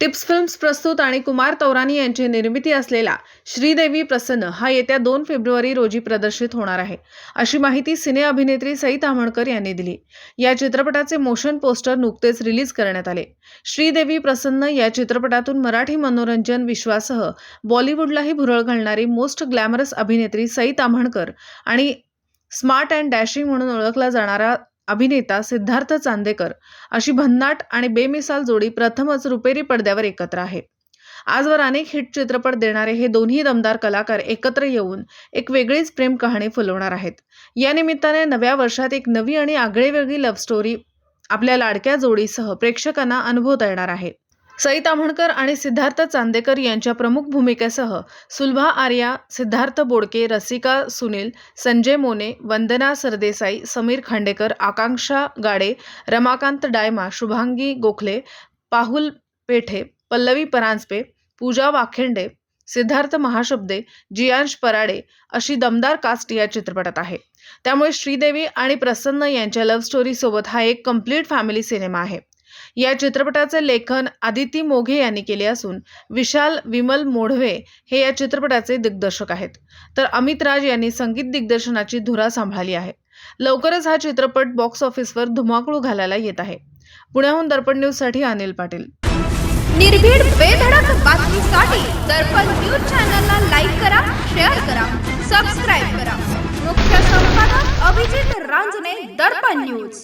Tips films प्रस्तुत आणि कुमार तौरानी यांची निर्मिती असलेला श्रीदेवी प्रसन्न हा येत्या दोन फेब्रुवारी रोजी प्रदर्शित होणार आहे. अशी माहिती सिने अभिनेत्री सई ताम्हणकर यांनी दिली. या चित्रपटाचे मोशन पोस्टर नुकतेच रिलीज करण्यात आले. श्रीदेवी प्रसन्न या चित्रपटातून मराठी मनोरंजन विश्वासह बॉलिवूडलाही भुरळ घालणारी मोस्ट ग्लॅमरस अभिनेत्री सई ताम्हणकर आणि स्मार्ट अँड डॅशिंग म्हणून ओळखला जाणारा अभिनेता सिद्धार्थ चांदेकर अशी भन्नाट आणि बेमिसाल जोडी प्रथमच रुपेरी पडद्यावर एकत्र आहे. आजवर अनेक हिट चित्रपट देणारे हे दोन्ही दमदार कलाकार एकत्र येऊन एक वेगळीच प्रेम कहाणी फुलवणार आहेत. या निमित्ताने नव्या वर्षात एक नवी आणि आगळीवेगळी लव्ह स्टोरी आपल्या लाडक्या जोडीसह प्रेक्षकांना अनुभवता येणार आहे. सई ताम्हणकर आणि सिद्धार्थ चांदेकर यांच्या प्रमुख भूमिकेसह सुलभा आर्या सिद्धार्थ बोडके रसिका सुनील संजय मोने वंदना सरदेसाई समीर खांडेकर आकांक्षा गाडे रमाकांत डायमा शुभांगी गोखले पाहुल पेठे पल्लवी परांजपे पूजा वाखेंडे सिद्धार्थ महाशब्दे जियांश पराडे अशी दमदार कास्ट या चित्रपटात आहे. त्यामुळे श्रीदेवी आणि प्रसन्न यांच्या लव्ह स्टोरीसोबत हा एक कंप्लीट फॅमिली सिनेमा आहे. या चित्रपटाचे लेखन आदिती मोघे यांनी केले असून विशाल विमल मोढवे हे या चित्रपटाचे दिग्दर्शक आहेत. तर अमित राज यांनी संगीत दिग्दर्शनाची धुरा सांभाळली आहे. लवकरच हा चित्रपट बॉक्स ऑफिसवर धुमाकूळ घालायला येत आहे. पुण्याहून दर्पण न्यूजसाठी अनिल पाटील. निर्भीड बेधडक बातमीसाठी दर्पण न्यूज चॅनलला लाईक करा शेअर करा सबस्क्राईब करा. मुख्य संपादक अभिजित रांजने दर्पण न्यूज